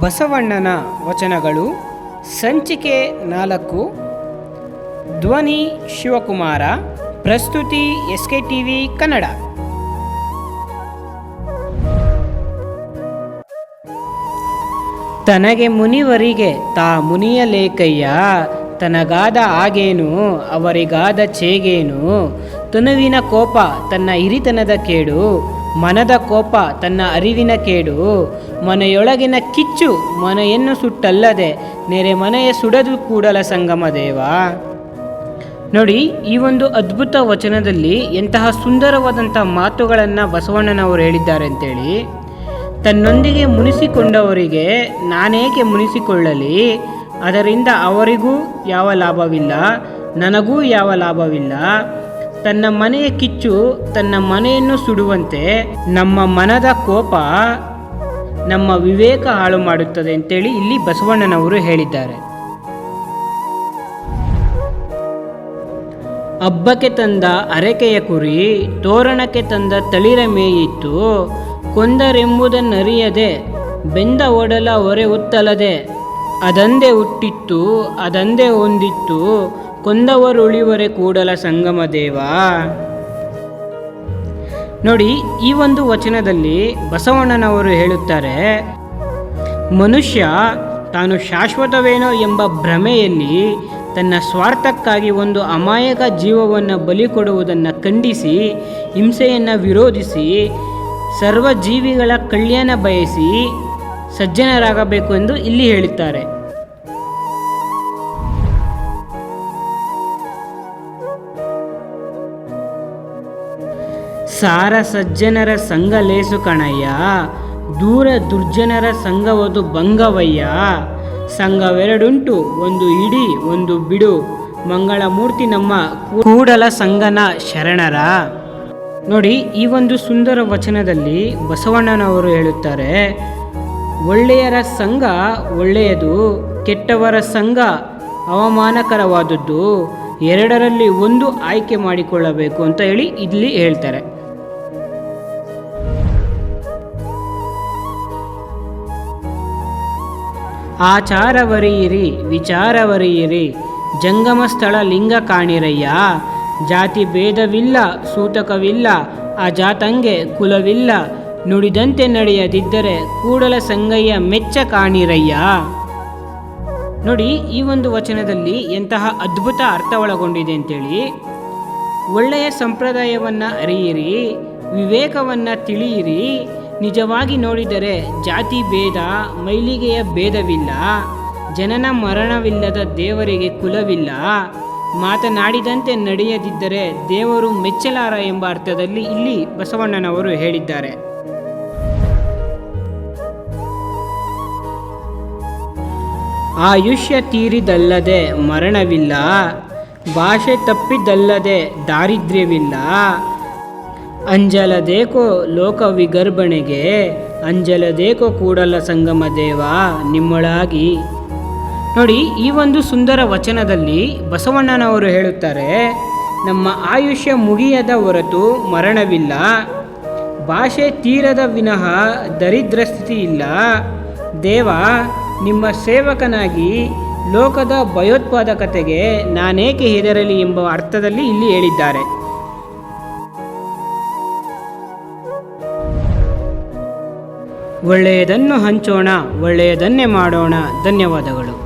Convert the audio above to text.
ಬಸವಣ್ಣನ ವಚನಗಳು, ಸಂಚಿಕೆ ನಾಲ್ಕು, ಧ್ವನಿ ಶಿವಕುಮಾರ, ಪ್ರಸ್ತುತಿ S K T V Kannada. ತನಗೆ ಮುನಿವರಿಗೆ ತಾ ಮುನಿಯ ಮುನಿಯಲೇಕಯ್ಯ ತನಗಾದ ಆಗೇನು ಅವರಿಗಾದ ಚೇಗೇನು, ತನುವಿನ ಕೋಪ ತನ್ನ ಹಿರಿತನದ ಕೇಡು ಮನದ ಕೋಪ ತನ್ನ ಅರಿವಿನ ಕೇಡು, ಮನೆಯೊಳಗಿನ ಕಿಚ್ಚು ಮನೆಯನ್ನು ಸುಟ್ಟಲ್ಲದೆ ನೆರೆ ಮನೆಯ ಸುಡದು ಕೂಡಲ ಸಂಗಮ ದೇವ. ನೋಡಿ, ಈ ಒಂದು ಅದ್ಭುತ ವಚನದಲ್ಲಿ ಎಂತಹ ಸುಂದರವಾದಂಥ ಮಾತುಗಳನ್ನು ಬಸವಣ್ಣನವರು ಹೇಳಿದ್ದಾರೆ ಅಂತೇಳಿ, ತನ್ನೊಂದಿಗೆ ಮುನಿಸಿಕೊಂಡವರಿಗೆ ನಾನೇಕೆ ಮುನಿಸಿಕೊಳ್ಳಲಿ? ಅದರಿಂದ ಅವರಿಗೂ ಯಾವ ಲಾಭವಿಲ್ಲ, ನನಗೂ ಯಾವ ಲಾಭವಿಲ್ಲ ತನ್ನ ಮನೆಯ ಕಿಚ್ಚು ತನ್ನ ಮನೆಯನ್ನು ಸುಡುವಂತೆ ನಮ್ಮ ಮನದ ಕೋಪ ನಮ್ಮ ವಿವೇಕ ಹಾಳು ಮಾಡುತ್ತದೆ ಅಂತೇಳಿ ಇಲ್ಲಿ ಬಸವಣ್ಣನವರು ಹೇಳಿದ್ದಾರೆ. ಹಬ್ಬಕ್ಕೆ ತಂದ ಅರೆಕೆಯ ಕುರಿ ತೋರಣಕ್ಕೆ ತಂದ ತಳಿರ ಮೇಯಿತ್ತು, ಕೊಂದರೆಂಬುದನ್ನರಿಯದೆ, ಬೆಂದ ಒಡಲ ಹೊರೆ ಉತ್ತಲದೆ ಅದಂದೇ ಹುಟ್ಟಿತ್ತು ಅದಂದೇ ಹೊಂದಿತ್ತು ಕೊಂದವರುಳಿವರೆ ಕೂಡಲ ಸಂಗಮ ದೇವ. ನೋಡಿ, ಈ ಒಂದು ವಚನದಲ್ಲಿ ಬಸವಣ್ಣನವರು ಹೇಳುತ್ತಾರೆ, ಮನುಷ್ಯ ತಾನು ಶಾಶ್ವತವೇನೋ ಎಂಬ ಭ್ರಮೆಯಲ್ಲಿ ತನ್ನ ಸ್ವಾರ್ಥಕ್ಕಾಗಿ ಒಂದು ಅಮಾಯಕ ಜೀವವನ್ನು ಬಲಿ ಕೊಡುವುದನ್ನು ಖಂಡಿಸಿ, ಹಿಂಸೆಯನ್ನು ವಿರೋಧಿಸಿ ಸರ್ವ ಜೀವಿಗಳ ಕಲ್ಯಾಣ ಬಯಸಿ ಸಜ್ಜನರಾಗಬೇಕು ಎಂದು ಇಲ್ಲಿ ಹೇಳುತ್ತಾರೆ ಸಾರ ಸಜ್ಜನರ ಸಂಘ ಲೇಸು ಕಣಯ್ಯ, ದೂರ ದುರ್ಜನರ ಸಂಘವದು ಭಂಗವಯ್ಯ. ಸಂಘವೆರಡುಂಟು, ಒಂದು ಇಡಿ, ಒಂದು ಬಿಡು. ಮಂಗಳ ಮೂರ್ತಿ ನಮ್ಮ ಕೂಡಲ ಸಂಗನ ಶರಣರ. ನೋಡಿ, ಈ ಒಂದು ಸುಂದರ ವಚನದಲ್ಲಿ ಬಸವಣ್ಣನವರು ಹೇಳುತ್ತಾರೆ, ಒಳ್ಳೆಯರ ಸಂಘ ಒಳ್ಳೆಯದು, ಕೆಟ್ಟವರ ಸಂಘ ಅವಮಾನಕರವಾದದ್ದು. ಎರಡರಲ್ಲಿ ಒಂದು ಆಯ್ಕೆ ಮಾಡಿಕೊಳ್ಳಬೇಕು ಅಂತ ಹೇಳಿ ಇಲ್ಲಿ ಹೇಳ್ತಾರೆ. ಆಚಾರವರಿಯಿರಿ, ವಿಚಾರವರಿಯಿರಿ. ಜಂಗಮ ಸ್ಥಳ ಲಿಂಗ ಕಾಣಿರಯ್ಯ. ಜಾತಿ ಭೇದವಿಲ್ಲ, ಸೂತಕವಿಲ್ಲ ಆ ಜಾತಂಗೆ ಕುಲವಿಲ್ಲ. ನುಡಿದಂತೆ ನಡೆಯದಿದ್ದರೆ ಕೂಡಲ ಸಂಗಯ್ಯ ಮೆಚ್ಚ ಕಾಣಿರಯ್ಯ. ನೋಡಿ, ಈ ಒಂದು ವಚನದಲ್ಲಿ ಎಂತಹ ಅದ್ಭುತ ಅರ್ಥ ಒಳಗೊಂಡಿದೆ ಅಂತೇಳಿ. ಒಳ್ಳೆಯ ಸಂಪ್ರದಾಯವನ್ನು ಅರಿಯಿರಿ, ವಿವೇಕವನ್ನು ತಿಳಿಯಿರಿ ನಿಜವಾಗಿ ನೋಡಿದರೆ ಜಾತಿ ಭೇದ, ಮೈಲಿಗೆಯ ಭೇದವಿಲ್ಲ, ಜನನ ಮರಣವಿಲ್ಲದ ದೇವರಿಗೆ ಕುಲವಿಲ್ಲ. ಮಾತನಾಡಿದಂತೆ ನಡೆಯದಿದ್ದರೆ ದೇವರು ಮೆಚ್ಚಲಾರ ಎಂಬ ಅರ್ಥದಲ್ಲಿ ಇಲ್ಲಿ ಬಸವಣ್ಣನವರು ಹೇಳಿದ್ದಾರೆ. ಆಯುಷ್ಯ ತೀರಿದಲ್ಲದೆ ಮರಣವಿಲ್ಲ, ಭಾಷೆ ತಪ್ಪಿದ್ದಲ್ಲದೆ ದಾರಿದ್ರ್ಯವಿಲ್ಲ. ಅಂಜಲದೇಕೋ ಲೋಕ ವಿಗರ್ಭಣೆಗೆ ಅಂಜಲದೇಕೋ ಕೂಡಲ ಸಂಗಮ ದೇವ, ನಿಮ್ಮೊಳಾಗಿ. ನೋಡಿ, ಈ ಒಂದು ಸುಂದರ ವಚನದಲ್ಲಿ ಬಸವಣ್ಣನವರು ಹೇಳುತ್ತಾರೆ, ನಮ್ಮ ಆಯುಷ್ಯ ಮುಗಿಯದ ಹೊರತು ಮರಣವಿಲ್ಲ, ಭಾಷೆ ತೀರದ ವಿನಃ ದರಿದ್ರ ಸ್ಥಿತಿ ಇಲ್ಲ. ದೇವ, ನಿಮ್ಮ ಸೇವಕನಾಗಿ ಲೋಕದ ಭಯೋತ್ಪಾದಕತೆಗೆ ನಾನೇಕೆ ಹೆದರಲಿ ಎಂಬ ಅರ್ಥದಲ್ಲಿ ಇಲ್ಲಿ ಹೇಳಿದ್ದಾರೆ. ಒಳ್ಳೆಯದನ್ನು ಹಂಚೋಣ ಒಳ್ಳೆಯದನ್ನೇ ಮಾಡೋಣ. ಧನ್ಯವಾದಗಳು.